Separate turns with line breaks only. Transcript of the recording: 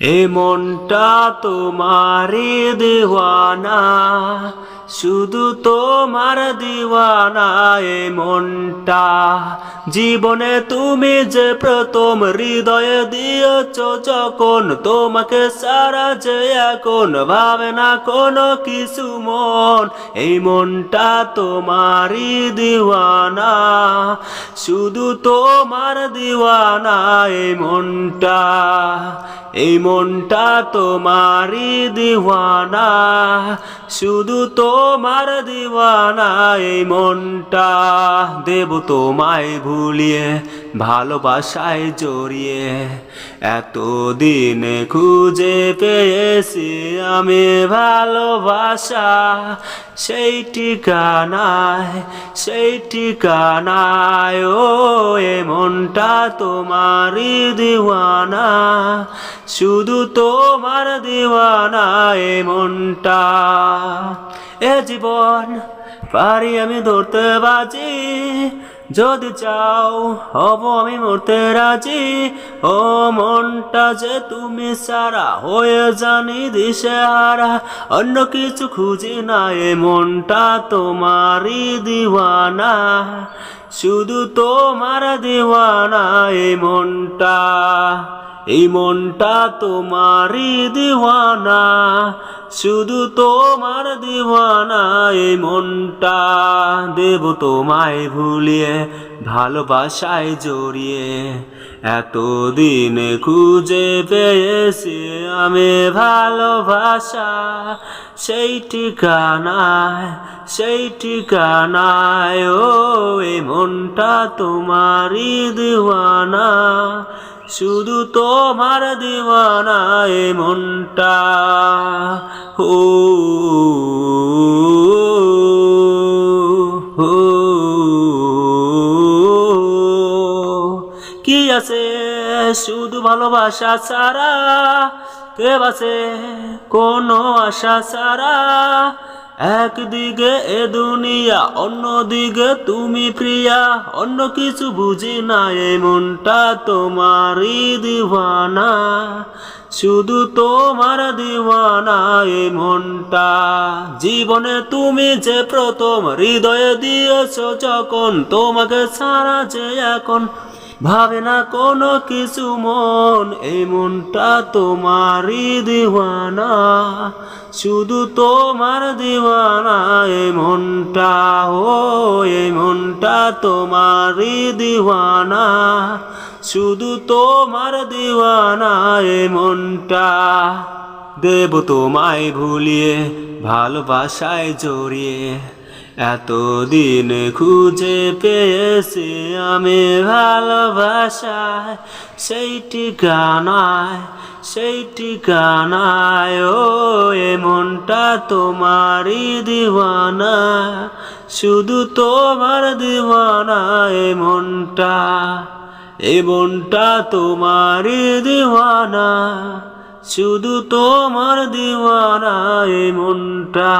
এ মনটা তোমারে দেওয়ানা, শুধু তোমার দিওয়ানা এ মনটা। জীবনে তুমি যে প্রথম হৃদয়ে দিয়েছ, যখন তোমাকে সারা যে এখন ভাবে না কোনো কিছু মন, এই মনটা তোমারই দিওয়ানা, শুধু তোমার দিওয়ানা এই মনটা। এই মনটা তোমারই দিওয়ানা, শুধু তোমার দিওয়ানা, এই মনটা দেব তোমায় ভুলিয়ে, ভালোবাসায় জড়িয়ে। এতদিন খুঁজে পেয়েছি আমি ভালোবাসা, সেই ঠিকানায় সেই ঠিকানায়, ও, এ মনটা তোমারই দিওয়ানা। শুধু তোমার দিওয়ানা এ মনটা। এ জীবন পারি আমি ধরতে বাজি। যদি চাও, হব আমি মরতে রাজি। ও মনটা যে তুমি সারা হয়ে জানি দিশে হারা অন্য কিছু খুঁজি না এ মনটা তোমারই দিওয়ানা। শুধু তোমার দিওয়ানা এই মনটা। এই মনটা তোমারই দিওয়ানা, শুধু তোমার দিওয়ানা, এই মনটা দেব তোমায় ভুলিয়ে, ভালোবাসায় জড়িয়ে। এতদিন খুঁজে পেয়েছি আমি ভালোবাসা, সেই ঠিকানায় সেই ঠিকানায়, ও, এই মনটা তোমারই দিওয়ানা। শুধু তোমার দিওয়ানা এ মনটা ও কি আছে? শুধু ভালোবাসা ছাড়া কে বাসে কোনো আশা ছাড়া একদিকে এ দুনিয়া, অন্যদিকে তুমি প্রিয়া। অন্য কিছু বুঝি না এই মনটা তোমারই দিওয়ানা। শুধু তোমার দিওয়ানা এই মনটা। জীবনে তুমি যে প্রথম, হৃদয়ে দিয়েছ যখন, তোমাকে সারা যে এখন। ভাবে না কোনো কিছু মন, এই মনটা তোমারই দিওয়ানা। শুধু তোমার দিওয়ানা, এই মনটা ও এই মনটা তোমারই দিওয়ানা। শুধু তোমার দিওয়ানা, এই মনটা দেব তোমায় ভুলিয়ে, ভালোবাসায় জড়িয়ে। এতদিন খুঁজে পেয়েছি আমি ভালোবাসায়। সেই ঠিকানায় সেই ঠিকানায়, ও, এ মনটা তোমারই দিওয়ানা। শুধু তোমার দিওয়ানা, এ মনটা এ মনটা তোমারই দিওয়ানা। শুধু তোমার দিওয়ানা, এ মনটা।